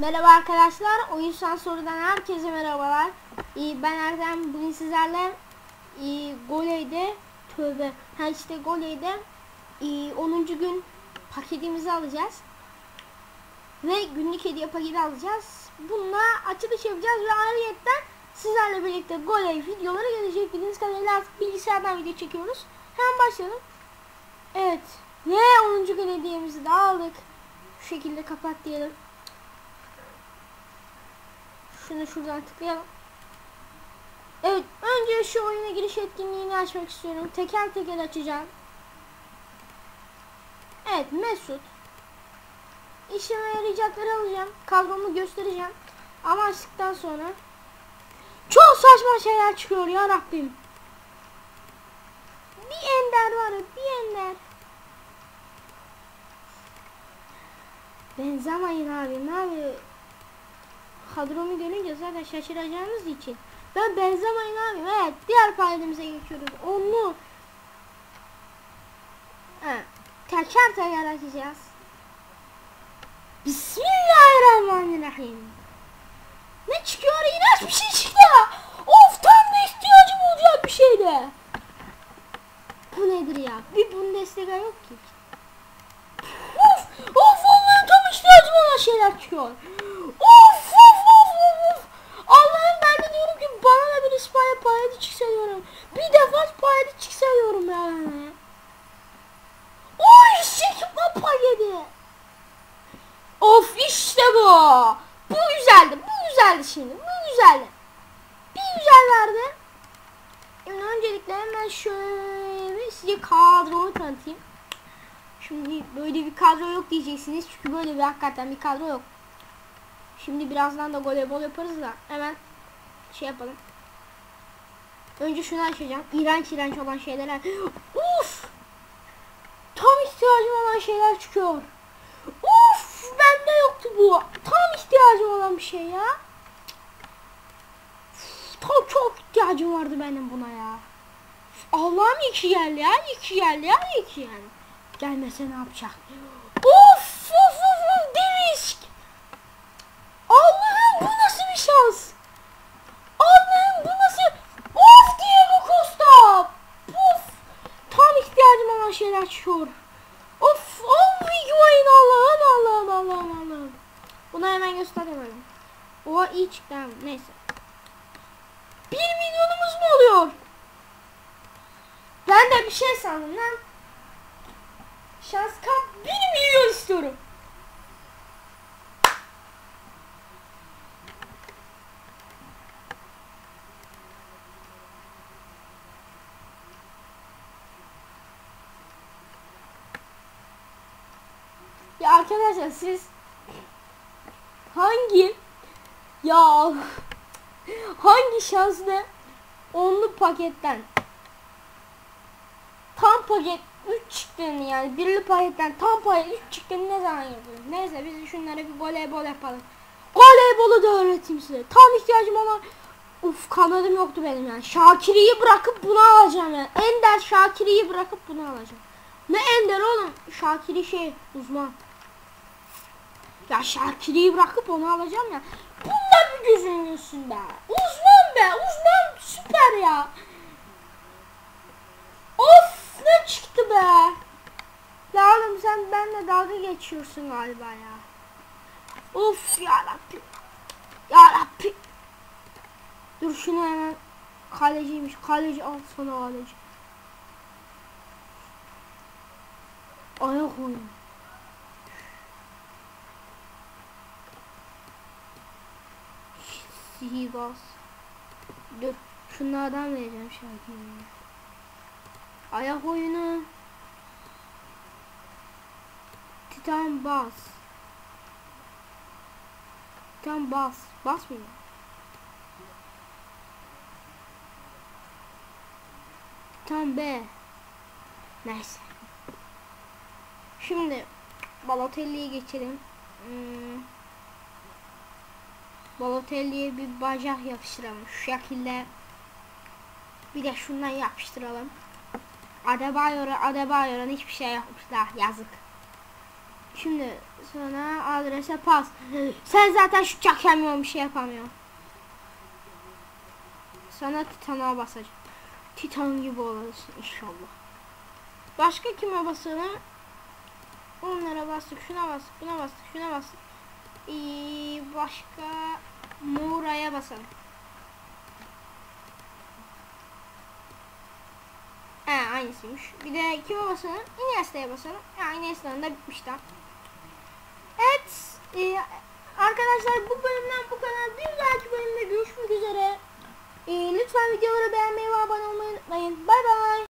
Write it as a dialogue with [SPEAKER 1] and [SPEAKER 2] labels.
[SPEAKER 1] Merhaba arkadaşlar. Oyun Sansoru'dan herkese merhabalar. Ee, ben Erdem. Bugün sizlerle e, Goley'de tövbe. Ha işte Goley'de e, 10. gün paketimizi alacağız. Ve günlük hediye paketi alacağız. Bununla açılış yapacağız ve ayrıyetten sizlerle birlikte Goley videoları gelecek. Bildiğiniz kadarıyla artık bilgisayardan video çekiyoruz. Hemen başlayalım. Evet. Ve 10. gün hediyemizi de aldık. Şu şekilde kapat diyelim. Şunu şuradan tıklayalım. Evet, önce şu oyuna giriş etkinliğini açmak istiyorum. Teker teker açacağım. Evet, Mesut. İşime yarayacakları alacağım. Kadromu göstereceğim. Ama açtıktan sonra çok saçma şeyler çıkıyor ya Rabbim. Bir ender var, bir ender. Benzemeyin abi, abi kadromu görünce zaten şaşıracağınız için. Ben benzemeyin abi. Evet diğer paydemize geçiyoruz. Onu evet, teker teker açacağız. Bismillahirrahmanirrahim. Ne çıkıyor? İğrenç bir şey çıktı. Of tam da ihtiyacım olacak bir şeyde. Bu nedir ya? Bir Bundesliga yok ki. Of! Of Allah'ım tam ihtiyacım olan şeyler çıkıyor. Of of of of of. Allah'ım ben de diyorum ki bana da bir İspanya payeti çıksa diyorum. Bir defans payeti çıksa diyorum yani. Oy çıkma payeti. Of işte bu. Bu güzeldi. Bu güzeldi şimdi. Bu güzeldi. Bir güzel verdi. Şimdi öncelikle hemen şöyle size kadromu tanıtayım. Şimdi böyle bir kadro yok diyeceksiniz. Çünkü böyle bir hakikaten bir kadro yok. Şimdi birazdan da voleybol yaparız da hemen şey yapalım. Önce şunu açacağım. İğrenç iğrenç olan şeyler. Uf! Tam ihtiyacım olan şeyler çıkıyor. Uf! Bende yoktu bu. Tam ihtiyacım olan bir şey ya. Tam çok ihtiyacım vardı benim buna ya. Allah'ım iki geldi ya. iki geldi ya. iki yani. Gelmese ne yapacak? Of! Of! Of! of derisk! Allah'ım bu nasıl bir şans? Allah'ım bu nasıl? Of Diego Costa! Of! Tam olan şeyler çıkıyor. Of! Of Higuain Allah'ım Allah'ım Allah'ım Allah'ım. Bunu hemen gösteremedim. O iyi çıktı. Neyse. Bir milyonumuz mu oluyor? Ben de bir şey sandım lan. Şans kap 1 milyon istiyorum. Ya arkadaşlar siz hangi ya hangi şanslı onlu paketten tam paket 3 çıktığını yani birli paketten tam paket 3 çıktığını ne zaman yapıyoruz? Neyse biz şunlara bir voleybol yapalım. Voleybolu da öğreteyim size. Tam ihtiyacım olan Uf kanadım yoktu benim yani. Şakir'i bırakıp bunu alacağım yani. Ender Şakir'i bırakıp bunu alacağım. Ne Ender oğlum? Şakir'i şey uzman. Ya Şakir'i bırakıp onu alacağım ya. Bunlar bir gözün görsün be. Uzman be. Uzman süper ya. Of ne çıktı be. Oğlum sen benimle dalga geçiyorsun galiba ya. Of ya Rabbi. Ya Rabbi. Dur şunu hemen kaleciymiş. Kaleci al sana kaleci. Ayak oyunu. Sihirbaz. Dur. Şunlardan vereceğim şarkıyı. Ayak oyunu. Titan bas. Titan bas. Basmıyor. Titan B. Neyse. Şimdi Balotelli'ye geçelim. Hmm. Balotelli'ye bir bacak yapıştıralım. Şu şekilde bir de şundan yapıştıralım. Adebayor'a Adebayor'a hiçbir şey yapmışlar. Yazık. Şimdi sana adrese pas. Sen zaten şu çakşamıyorsun bir şey yapamıyorsun. Sana titana basacağım. Titan gibi olasın inşallah. Başka kime basalım? Onlara bastık, şuna bastık, buna bastık, şuna bastık. Ee, başka Basalım. He aynısıymış. Bir de kime basalım? Iniesta'ya basalım. Ya Iniesta'nın da bitmiş. Evet. e, arkadaşlar bu bölümden bu kadar. Bir dahaki bölümde görüşmek üzere. E, lütfen videoları beğenmeyi ve abone olmayı unutmayın. Bay bay.